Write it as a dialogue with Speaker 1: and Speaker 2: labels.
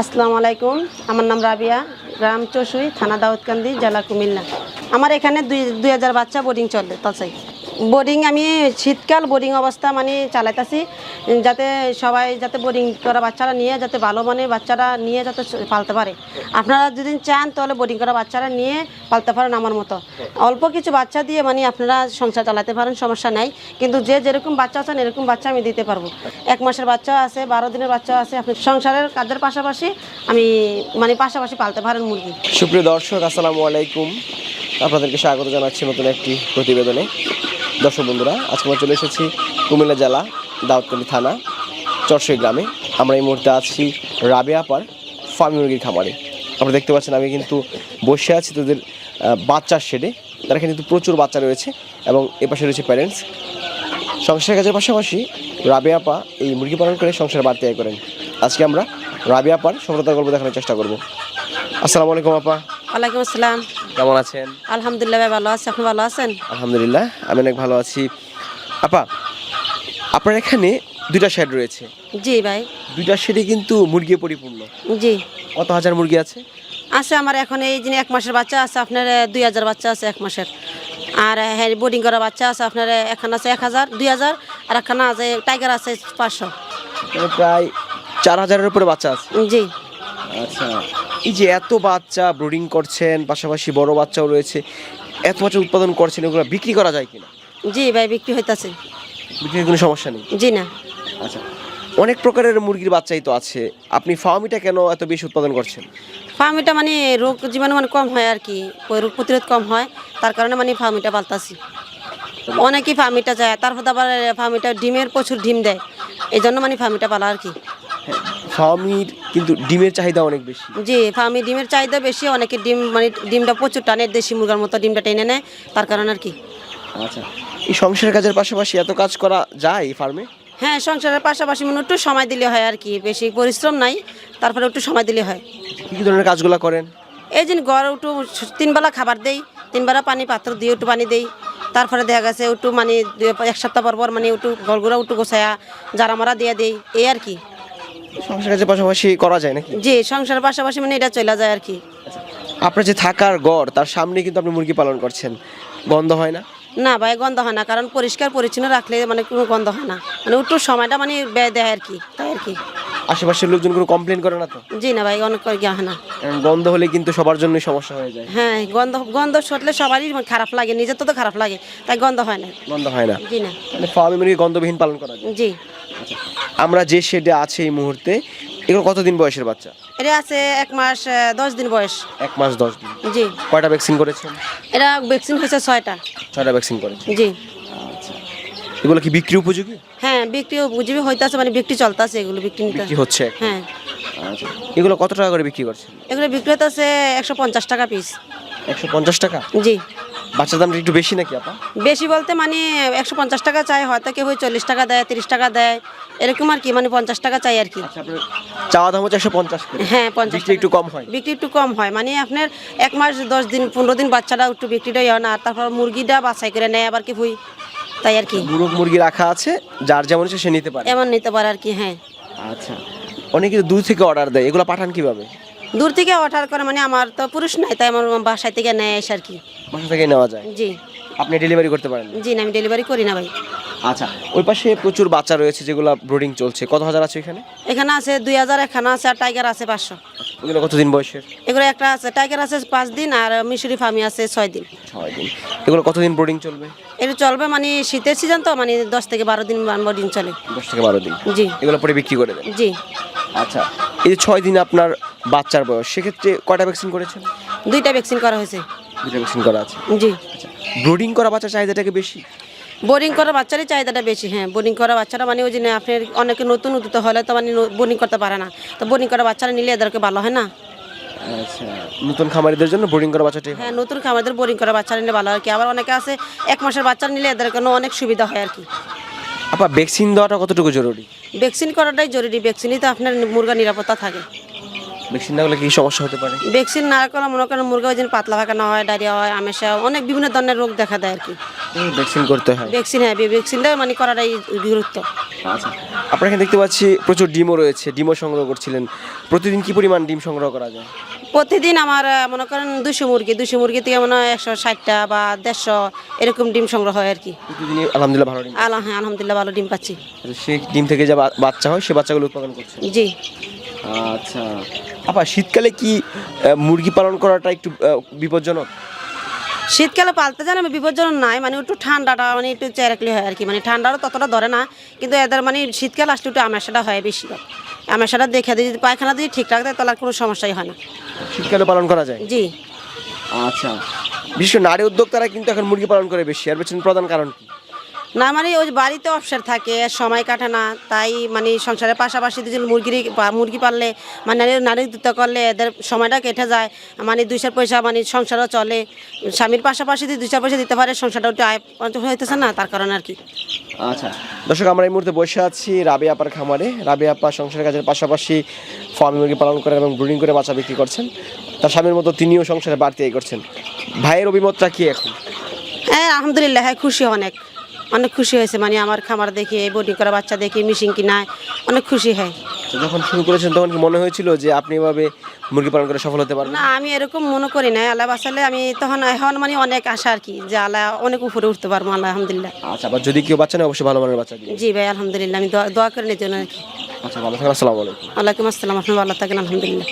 Speaker 1: আসসালামু আলাইকুম। আমার নাম রাবিয়া গ্রাম চসুই, থানা দাউদকান্দি, জেলা কুমিল্লা। আমার এখানে দুই দুই হাজার বাচ্চা বোর্ডিং চলে, তলসাই। বোর্ডিং আমি শীতকাল বোর্ডিং অবস্থা মানে চালাইতেছি, যাতে সবাই যাতে বোর্ডিং করা বাচ্চারা নিয়ে, যাতে ভালো মানে বাচ্চারা নিয়ে যাতে পালতে পারে। আপনারা যদি চান তাহলে বোর্ডিং করা বাচ্চারা নিয়ে পালতে পারেন আমার মতো। অল্প কিছু বাচ্চা দিয়ে মানে আপনারা সংসার চালাতে পারেন, সমস্যা নাই। কিন্তু যে যেরকম বাচ্চা আছেন, এরকম বাচ্চা আমি দিতে পারব। এক মাসের বাচ্চা আছে, বারো দিনের বাচ্চা আছে, আপনি সংসারের কাজের পাশাপাশি আমি মানে পাশাপাশি পালতে পারেন মুরগি।
Speaker 2: সুপ্রিয় দর্শক, আসসালামু আলাইকুম। আপনাদেরকে স্বাগত জানাচ্ছি নতুন একটি প্রতিবেদনে। দর্শক বন্ধুরা, আজকে আমরা চলে এসেছি কুমিল্লা জেলা, দাউদকান্দি থানা চরসই গ্রামে। আমরা এই মুহূর্তে আছি রাবেয়াপার ফার্মি মুরগির খামারে। আপনারা দেখতে পাচ্ছেন, আমি কিন্তু বসে আছি তাদের বাচ্চার শেডে তারা কিন্তু প্রচুর বাচ্চা রয়েছে এবং এপাশে রয়েছে প্যারেন্টস সংসারের কাজের পাশাপাশি রাবেয়াপা এই মুরগি পালন করে সংসার বাড়তে আয় করেন। আজকে আমরা রাবেয়াপার সফলতার গল্প দেখানোর চেষ্টা করব। আসসালামু আলাইকুম আপা।
Speaker 1: ওয়ালাইকুম আসসালাম।
Speaker 2: কেমন আছেন?
Speaker 1: আলহামদুলিল্লাহ ভাই ভালো আছে। আপনি ভালো আছেন?
Speaker 2: আলহামদুলিল্লাহ আমি অনেক ভালো আছি। আপা আপনার এখানে দুইটা শেড রয়েছে।
Speaker 1: জি ভাই।
Speaker 2: দুইটা শেডে কিন্তু মুরগি পরিপূর্ণ।
Speaker 1: জি।
Speaker 2: কত হাজার মুরগি আছে?
Speaker 1: আছে আমার এখন এই যিনি এক মাসের বাচ্চা আছে আপনার দুই হাজার বাচ্চা আছে এক মাসের। আর হ্যাঁ বোর্ডিং করা বাচ্চা আছে আপনার এখানে আছে এক হাজার দুই হাজার আর এখানে আছে টাইগার আছে পাঁচশো।
Speaker 2: প্রায় চার হাজারের উপরে বাচ্চা আছে।
Speaker 1: জি।
Speaker 2: আচ্ছা। এই যে এত বাচ্চা ব্রুডিং করছেন পাশাপাশি বড় বাচ্চাও রয়েছে এত বাচ্চা উৎপাদন করছেন এগুলো বিক্রি করা যায় কিনা?
Speaker 1: জি ভাই বিক্রি হইতাছে।
Speaker 2: বিক্রির কোনো সমস্যা নেই?
Speaker 1: জি না।
Speaker 2: আচ্ছা অনেক প্রকারের মুরগির বাচ্চাই তো আছে আপনি ফার্মিটা কেন এত বেশি উৎপাদন করছেন?
Speaker 1: ফার্মিটা মানে রোগ জীবাণু মানে কম হয় আর কি ওই রোগ প্রতিরোধ কম হয় তার কারণে মানে ফার্মিটা পাল্টাছি অনেকেই ফার্মিটা যায় তারপর আবার ফার্মিটা ডিমের প্রচুর ডিম দেয় এই জন্য মানে ফার্মিটা পালা আর কি।
Speaker 2: ফার্মির কিন্তু ডিমের চাহিদা অনেক বেশি।
Speaker 1: জি ফার্মি ডিমের চাহিদা বেশি অনেকে ডিম মানে ডিমটা প্রচুর টানে দেশি মুরগার মতো ডিমটা টেনে নেয় তার কারণ আর কি।
Speaker 2: আচ্ছা এই সংসারের কাজের পাশাপাশি এত কাজ করা যায় এই ফার্মে?
Speaker 1: হ্যাঁ সংসারের পাশাপাশি মানে একটু সময় দিলে হয় আর কি বেশি পরিশ্রম নাই তারপরে একটু সময় দিলে হয়।
Speaker 2: কী কী ধরনের কাজগুলো করেন?
Speaker 1: এই যে গড় একটু তিনবেলা খাবার দেই তিনবেলা পানি পাত্র দিয়ে একটু পানি দেই তারপরে দেখা গেছে একটু মানে এক সপ্তাহ পর পর মানে একটু গড়গুড়া একটু গোছায়া যারা মারা দিয়ে দেই এই আর কি।
Speaker 2: সংসারের কাজের পাশাপাশি করা যায় নাকি?
Speaker 1: জি সংসারের পাশাপাশি মানে এটা চলে যায় আর কি।
Speaker 2: আপনার যে থাকার গড় তার সামনে কিন্তু আপনি মুরগি পালন করছেন। গন্ধ হয় না?
Speaker 1: না ভাই গন্ধ হয় না কারণ পরিষ্কার পরিচ্ছন্ন রাখলে মানে কোনো গন্ধ হয় না। মানে একটু সময়টা মানে ব্যয় দেয় আর কি তাই আর কি।
Speaker 2: আশেপাশের লোকজন কোনো কমপ্লেন করে না তো?
Speaker 1: জি না ভাই অনেক করে হয় না।
Speaker 2: কারণ গন্ধ হলে কিন্তু সবার জন্যই সমস্যা হয়ে যায়।
Speaker 1: হ্যাঁ গন্ধ গন্ধ সটলে সবারই খারাপ লাগে নিজের তো তো খারাপ লাগে তাই গন্ধ হয় না।
Speaker 2: গন্ধ হয় না।
Speaker 1: জি না।
Speaker 2: মানে ফার্মে মুরগি গন্ধবিহীন পালন করা যায়।
Speaker 1: জি।
Speaker 2: আমরা যে শেডে আছে এই মুহূর্তে এগুলো কতদিন বয়সের বাচ্চা?
Speaker 1: এটা আছে এক মাস দশ দিন বয়স।
Speaker 2: এক মাস দশ দিন।
Speaker 1: জি।
Speaker 2: কয়টা ভ্যাকসিন করেছেন?
Speaker 1: এটা ভ্যাকসিন হয়েছে ছয়টা।
Speaker 2: ছয়টা ভ্যাকসিন করেছেন।
Speaker 1: জি।
Speaker 2: এগুলো কি বিক্রি উপযোগী?
Speaker 1: হ্যাঁ বিক্রি বুঝবি হইতাছে মানে বিক্রি চলতেছে এগুলো বিক্রি নিতে।
Speaker 2: হচ্ছে
Speaker 1: হ্যাঁ।
Speaker 2: আচ্ছা। এগুলো কত টাকা করে বিক্রি করছেন?
Speaker 1: এগুলো বিক্রি হইতাছে একশো পঞ্চাশ টাকা পিস।
Speaker 2: একশো পঞ্চাশ টাকা?
Speaker 1: জি।
Speaker 2: বাচ্চার দামটা একটু বেশি নাকি আপা?
Speaker 1: বেশি বলতে মানে একশো পঞ্চাশ টাকা চাই হয়তো কেউ চল্লিশ টাকা দেয় তিরিশ টাকা দেয় এরকম আর কি মানে পঞ্চাশ টাকা চাই আর কি।
Speaker 2: আচ্ছা আপনার চাওয়া দাম হচ্ছে একশো পঞ্চাশ
Speaker 1: হ্যাঁ পঞ্চাশ
Speaker 2: একটু কম হয়।
Speaker 1: বিক্রি একটু কম হয় মানে আপনার এক মাস দশ দিন পনেরো দিন বাচ্চাটা একটু বিক্রিটা হয় না আর তারপর মুরগিটা বাছাই করে নেয় আবার কি ভুই তাই আর কি।
Speaker 2: মুরগ মুরগি রাখা আছে যার যেমন সে নিতে পারে।
Speaker 1: এমন নিতে পারে আর কি হ্যাঁ।
Speaker 2: আচ্ছা। অনেকে দূর থেকে অর্ডার দেয় এগুলো পাঠান কীভাবে?
Speaker 1: দূর থেকে অর্ডার করে মানে আমার তো পুরুষ নাই তাই আমার বাসায় থেকে নেয় এসে আর কি।
Speaker 2: বাসা থেকে নেওয়া যায়?
Speaker 1: জি।
Speaker 2: আপনি ডেলিভারি করতে পারেন?
Speaker 1: জি না আমি ডেলিভারি করি না ভাই।
Speaker 2: আচ্ছা ওই পাশে প্রচুর বাচ্চা রয়েছে যেগুলো ব্রোডিং চলছে। কত হাজার আছে এখানে?
Speaker 1: এখানে আছে দুই হাজার এখানে আছে আর টাইগার আছে পাঁচশো।
Speaker 2: ওগুলো কতদিন বয়সের?
Speaker 1: এগুলো একটা আছে টাইগার আছে পাঁচ দিন আর মিশরি ফার্মি আছে ছয় দিন।
Speaker 2: ছয় দিন। এগুলো কতদিন ব্রোডিং চলবে?
Speaker 1: এটা চলবে মানে শীতের সিজন তো মানে দশ থেকে বারো দিন বারো দিন চলে।
Speaker 2: দশ থেকে বারো দিন।
Speaker 1: জি।
Speaker 2: এগুলো পরে বিক্রি করে দেন?
Speaker 1: জি।
Speaker 2: আচ্ছা এই যে ছয় দিন আপনার বাচ্চার বয়স সেক্ষেত্রে কয়টা ভ্যাকসিন করেছেন?
Speaker 1: দুইটা ভ্যাকসিন করা হয়েছে।
Speaker 2: দুটা ভ্যাকসিন করা আছে।
Speaker 1: জি।
Speaker 2: আচ্ছা ব্রোডিং করা বাচ্চার চাহিদাটাকে বেশি?
Speaker 1: বোরিং করা বাচ্চারই চাহিদাটা বেশি হ্যাঁ। বোরিং করা বাচ্চারা মানে ওই জন্য আপনার অনেকে নতুন উদ্যত হলে তো মানে বোরিং করতে পারে না। তো বোরিং করা বাচ্চারা নিলে এদেরকে ভালো হয় না?
Speaker 2: আচ্ছা নতুন খামারিদের জন্য বোরিং করা বাচ্চাটাই ভালো।
Speaker 1: হ্যাঁ নতুন খামারদের বোরিং করা বাচ্চা নিলে ভালো হয় কি? আবার অনেকে আছে এক মাসের বাচ্চা নিলে এদের কোনো অনেক সুবিধা হয় আর কি।
Speaker 2: আপা ভ্যাকসিন দেওয়াটা কতটুকু জরুরি?
Speaker 1: ভ্যাকসিন করাটাই জরুরি। ভ্যাকসিনই তো আপনার মুরগা নিরাপত্তা থাকে।
Speaker 2: ভ্যাকসিন না হলে কি সমস্যা হতে পারে?
Speaker 1: ভ্যাকসিন না করলে মনে করেন মুরগা ওই পাতলা পায়খানা হয় ডায়রিয়া হয় আমেশা অনেক বিভিন্ন ধরনের রোগ দেখা দেয় আর কি।
Speaker 2: ভ্যাকসিন করতে হয়।
Speaker 1: ভ্যাকসিন হ্যাঁ ভ্যাকসিনটা মানে করাটাই গুরুত্ব।
Speaker 2: আচ্ছা আপনার এখানে দেখতে পাচ্ছি প্রচুর ডিমও রয়েছে ডিমও সংগ্রহ করছিলেন। প্রতিদিন কি পরিমাণ ডিম সংগ্রহ করা যায়?
Speaker 1: প্রতিদিন আমার মনে করেন দুশো মুরগি দুশো মুরগি থেকে মনে হয় একশো ষাটটা বা দেড়শো এরকম ডিম সংগ্রহ হয় আর কি।
Speaker 2: প্রতিদিনই আলহামদুলিল্লাহ ভালো ডিম
Speaker 1: আল্লাহ হ্যাঁ আলহামদুলিল্লাহ ভালো ডিম পাচ্ছি।
Speaker 2: সেই ডিম থেকে যে বাচ্চা হয় সে বাচ্চাগুলো উৎপাদন করছে।
Speaker 1: জি।
Speaker 2: আচ্ছা আপা শীতকালে কি মুরগি পালন করাটা একটু বিপজ্জনক?
Speaker 1: শীতকালে পালতে জানে বিপজ্জনক নাই মানে একটু ঠান্ডাটা মানে একটু চেরাকলি হয় আর কি মানে ঠান্ডাটা ততটা ধরে না কিন্তু এদের মানে শীতকাল আসলে একটু আমেশাটা হয় বেশি। আমেশাটা দেখে দিয়ে যদি পায়খানা দিয়ে ঠিক রাখতে তাহলে আর কোনো সমস্যাই হয় না।
Speaker 2: শীতকালে পালন করা যায়?
Speaker 1: জি।
Speaker 2: আচ্ছা। করে নারী উদ্যোক্তারা কিন্তু এখন মুরগি পালন করে বেশি আর পেছনে প্রধান কারণ কি?
Speaker 1: না মানে ওই বাড়িতে অবসর থাকে সময় কাটে না তাই মানে সংসারের পাশাপাশি দুজন মুরগি মুরগি পাললে মানে নারী নারী উদ্যোক্তা করলে এদের সময়টা কেটে যায় মানে দুই চার পয়সা মানে সংসারও চলে। স্বামীর পাশাপাশি যদি দুই চার পয়সা দিতে পারে সংসারটা একটু আয় হইতেছে না তার কারণে আর কি।
Speaker 2: আচ্ছা দর্শক আমরা এই মুহূর্তে বসে আছি রাবি আপার খামারে। রাবি আপা সংসারের কাজের পাশাপাশি ফার্মি মুরগি পালন করেন এবং ব্রুডিং করে বাচ্চা বিক্রি করছেন। তার স্বামীর মতো তিনিও সংসারে বাড়তি করছেন ভাইয়ের অভিমতটা কি এখন?
Speaker 1: হ্যাঁ আলহামদুলিল্লাহ হ্যাঁ খুশি অনেক। অনেক খুশি হয়েছে মানে আমার খামার দেখে বোর্ডিং করা বাচ্চা দেখে মিশিং কিনায় অনেক খুশি হয়।
Speaker 2: তো যখন শুরু করেছেন তখন কি মনে হয়েছিল যে আপনি এভাবে মুরগি পালন করে সফল হতে পারবেন?
Speaker 1: না আমি এরকম মনে করি না আল্লাহ বাসালে আমি তখন এখন মানে অনেক আশা আর কি যে আল্লাহ অনেক উপরে উঠতে পারব আল্লাহ আলহামদুলিল্লাহ।
Speaker 2: আচ্ছা আবার যদি কেউ বাচ্চা নেয় অবশ্যই ভালো মানের বাচ্চা
Speaker 1: জি ভাই আলহামদুলিল্লাহ আমি দোয়া দোয়া করেন এর আর কি।
Speaker 2: আচ্ছা ভালো থাকেন আসসালামু আলাইকুম।
Speaker 1: ওয়ালাইকুম আসসালাম আপনি ভালো থাকেন আলহামদুলিল্লাহ।